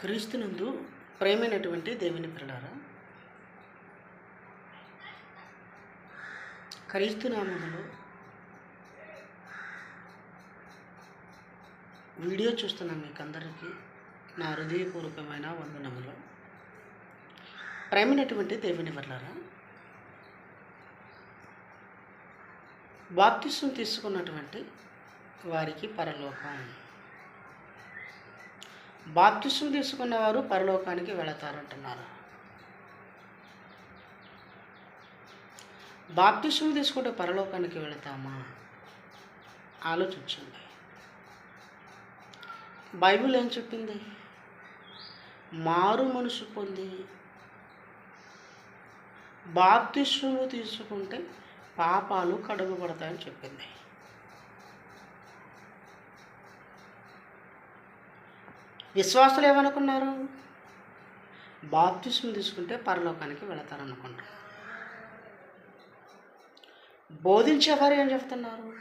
క్రీస్తునందు ప్రేమైనటువంటి దేవుని పిల్లారా క్రీస్తునామంలో వీడియో చూస్తున్న మీకు అందరికీ నా హృదయపూర్వకమైన వందనములు. ప్రేమైనటువంటి దేవుని పిల్లారా బాప్తిసం తీసుకున్నటువంటి వారికి పరలోకం. బాప్తిసం తీసుకున్నవారు పరలోకానికి వెళతారంటున్నారు. బాప్తిసం తీసుకుంటే పరలోకానికి వెళతామా? ఆలోచించండి. బైబిల్ ఏం చెప్పింది? మారు మనసు పొంది బాప్తిస్ము తీసుకుంటే పాపాలు కడుగుపడతాయని చెప్పింది. విశ్వాసులు ఏమనుకున్నారు? బాప్తిస్ము తీసుకుంటే పరలోకానికి వెళతారనుకుంటారు బోధించేవారు ఏం చెబుతున్నారు?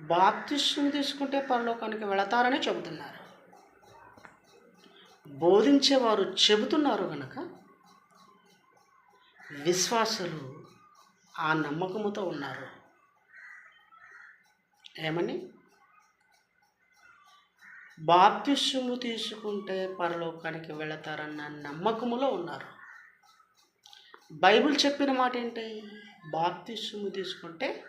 బాప్తిస్ము తీసుకుంటే పరలోకానికి వెళతారని చెబుతున్నారు. బోధించేవారు చెబుతున్నారు కనుక విశ్వాసులు ఆ నమ్మకముతో ఉన్నారు. ఏమని బాప్తిస్ము తీసుకుంటే పరలోకానికి వెళతారన్న నమ్మకములో ఉన్నారు. బైబిల్ చెప్పిన మాట ఏంటి బాప్తిస్ము తీసుకుంటే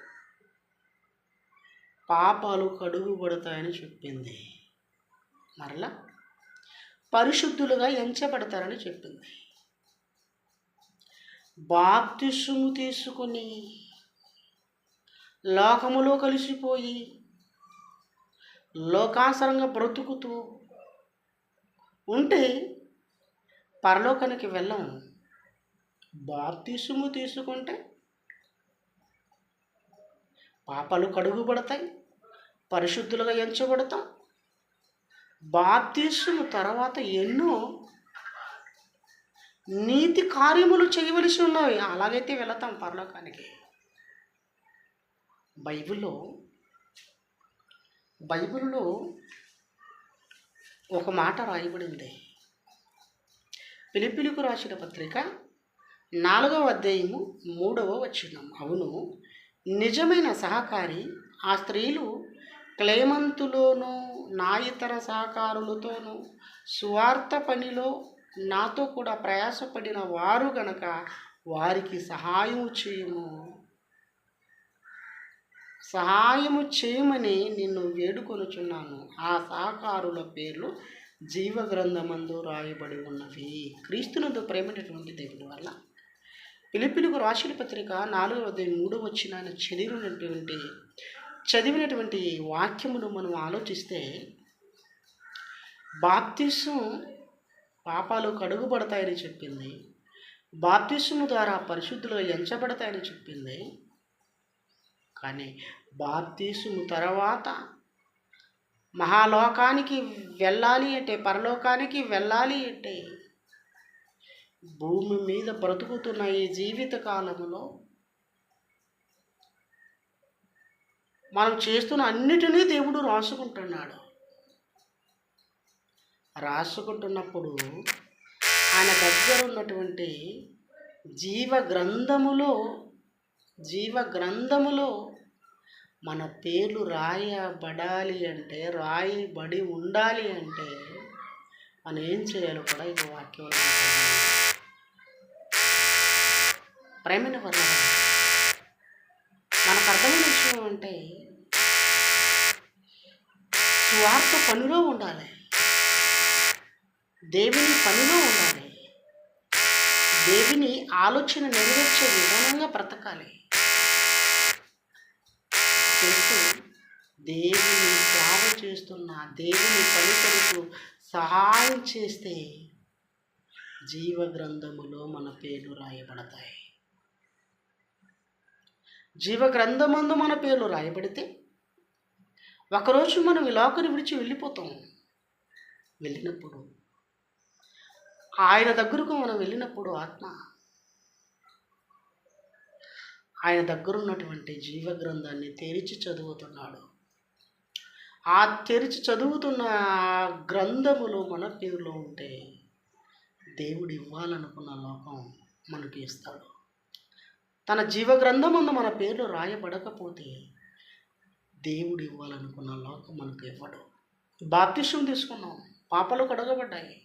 పాపాలు కడుగుపడతాయని చెప్పింది. మరలా పరిశుద్ధులుగా ఎంచబడతారని చెప్పింది. బాప్తిష్యము తీసుకుని లోకములో కలిసిపోయి లోకాసరంగా బ్రతుకుతూ ఉంటే పరలోకానికి వెళ్ళం. బాప్తిసుము తీసుకుంటే పాపాలు కడుగుబడతాయి పరిశుద్ధులుగా ఎంచబడతాం. బాప్తిసుము తర్వాత ఎన్నో నీతి కార్యములు చేయవలసి ఉన్నాయి అలాగైతే వెళతాం పరలోకానికి. బైబిల్లో బైబిల్లో ఒక మాట రాయబడింది. పిలిపిలికు రాసిన పత్రిక నాలుగవ అధ్యాయము మూడవ వచ్చినం అవును నిజమైన సహకారి ఆ స్త్రీలు క్లేమంతులోనూ నా ఇతర సహకారులతోనూ స్వార్థ పనిలో నాతో కూడా ప్రయాసపడిన వారు గనక వారికి సహాయం చేయము. సహాయము చేయమని నిన్ను వేడుకొనుచున్నాను. ఆ సహకారుల పేర్లు జీవ గ్రంథమందు రాయబడి ఉన్నవి. క్రీస్తునందు ప్రేమైనటువంటి దేవుని వల్ల. పిలిపిలుగు రాసిన పత్రిక నాలుగవ మూడు వచ్చిన ఆయన చదివినటువంటి చదివినటువంటి వాక్యమును మనం ఆలోచిస్తే బాప్తిసం పాపాలు కడుగుపడతాయని చెప్పింది. బాప్తిసము ద్వారా పరిశుద్ధులు ఎంచబడతాయని చెప్పింది. కానీ బాప్తీసుము తర్వాత మహాలోకానికి వెళ్ళాలి అంటే పరలోకానికి వెళ్ళాలి అంటే భూమి మీద బ్రతుకుతున్న ఈ జీవిత కాలంలో మనం చేస్తున్న అన్నిటినీ దేవుడు రాసుకుంటున్నాడు. రాసుకుంటున్నప్పుడు ఆయన దగ్గర ఉన్నటువంటి జీవ గ్రంథములో జీవ గ్రంథములో మన పేర్లు రాయబడాలి అంటే రాయబడి ఉండాలి అంటే మనం ఏం చేయాలో కూడా ఇది వాక్యంలో ప్రేమైన వల్ల మనకు అర్థమైన విషయం అంటే స్వార్థ పనిలో ఉండాలి. దేవుని పనిలో ఉండాలి. దేవుని ఆలోచన నెరవేర్చే విధానంగా బ్రతకాలి. చేస్తూ దేవుని సేవ చేస్తున్న దేవుని పలుకలకు సహాయం చేస్తే జీవ గ్రంథములో మన పేర్లు రాయబడతాయి. జీవ గ్రంథమందు మన పేర్లు రాయబడితే ఒకరోజు మనం ఈ విడిచి వెళ్ళిపోతాం. వెళ్ళినప్పుడు ఆయన దగ్గరకు మనం వెళ్ళినప్పుడు ఆత్మ ఆయన దగ్గర ఉన్నటువంటి జీవ గ్రంథాన్ని తెరిచి చదువుతున్నాడు. ఆ తెరిచి చదువుతున్న ఆ గ్రంథములో మన పేరులో ఉంటే దేవుడు ఇవ్వాలనుకున్న లోకం మనకి ఇస్తాడు. తన జీవ గ్రంథమందు మన పేర్లు రాయబడకపోతే దేవుడు ఇవ్వాలనుకున్న లోకం మనకు ఇవ్వడు. బాప్తిష్యం తీసుకున్నాం. పాపలు కడగబడ్డాయి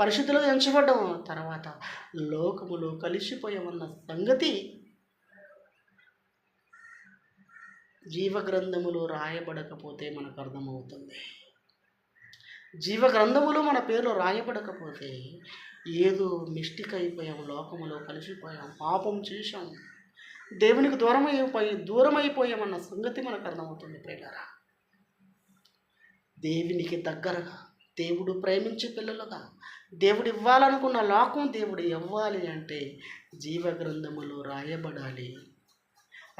పరిశుద్ధులు ఎంచబడ్డం. తర్వాత లోకములో కలిసిపోయామన్న సంగతి జీవ గ్రంథములు రాయబడకపోతే మనకు అర్థమవుతుంది జీవ గ్రంథములు మన పేర్లు రాయబడకపోతే ఏదో మిస్టిక్ అయిపోయాం లోకములో కలిసిపోయాం పాపం చేశాం. దేవునికి దూరం అయిపోయి దూరం అయిపోయామన్న సంగతి మనకు అర్థమవుతుంది ప్రేగారా దేవునికి దగ్గరగా దేవుడు ప్రేమించే పిల్లలుగా దేవుడు ఇవ్వాలనుకున్న లోకం దేవుడు ఇవ్వాలి అంటే జీవ గ్రంథములో రాయబడాలి.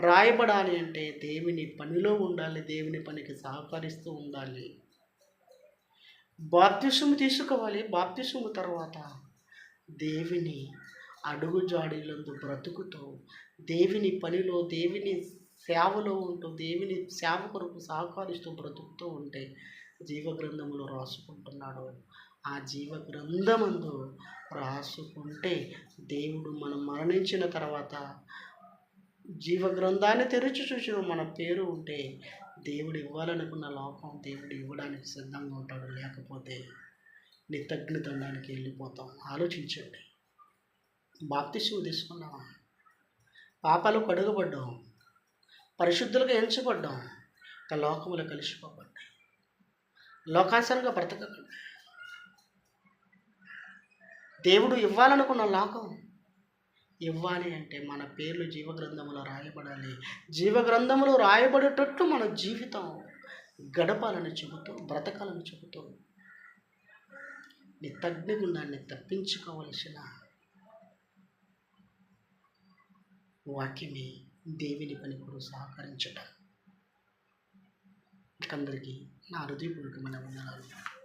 రాయబడాలి అంటే దేవుని పనిలో ఉండాలి దేవుని పనికి సహకరిస్తూ ఉండాలి. బాప్తిసము తీసుకోవాలి. బాప్తిసము తర్వాత దేవుని అడుగు జాడీలందు బ్రతుకుతూ దేవుని పనిలో దేవుని సేవలో ఉంటూ దేవుని సేవ కొరకు సహకరిస్తూ బ్రతుకుతూ ఉంటే జీవగ్రంథములు రాసుకుంటున్నాడు. ఆ జీవ గ్రంథమందు రాసుకుంటే దేవుడు మనం మరణించిన తర్వాత జీవ గ్రంథాన్ని తెరిచి చూసిన. మన పేరు ఉంటే దేవుడు ఇవ్వాలనుకున్న లోకం దేవుడు ఇవ్వడానికి సిద్ధంగా ఉంటాడు. లేకపోతే నితగ్నితండానికి వెళ్ళిపోతాం. ఆలోచించండి. బాప్తిష్యం తీసుకున్నామా? పాపాలు కడుగబడ్డాం పరిశుద్ధులుగా ఎంచబడ్డాం. ఇక లోకములు కలిసిపోబడ్డాయి లోకాసరంగా బ్రతకకండి. దేవుడు ఇవ్వాలనుకున్న లోకం ఇవ్వాలి అంటే మన పేర్లు జీవగ్రంథంలో రాయబడాలి. జీవగ్రంథంలో రాయబడేటట్టు మన జీవితం గడపాలని చెబుతూ బ్రతకాలని చెబుతూ నీ తగ్నిగుండాన్ని తప్పించుకోవలసిన వాక్యమే దేవిని పని కూడా సహకరించటం. అందరికీ నా హృదయపూర్వకమైన వందనాలు.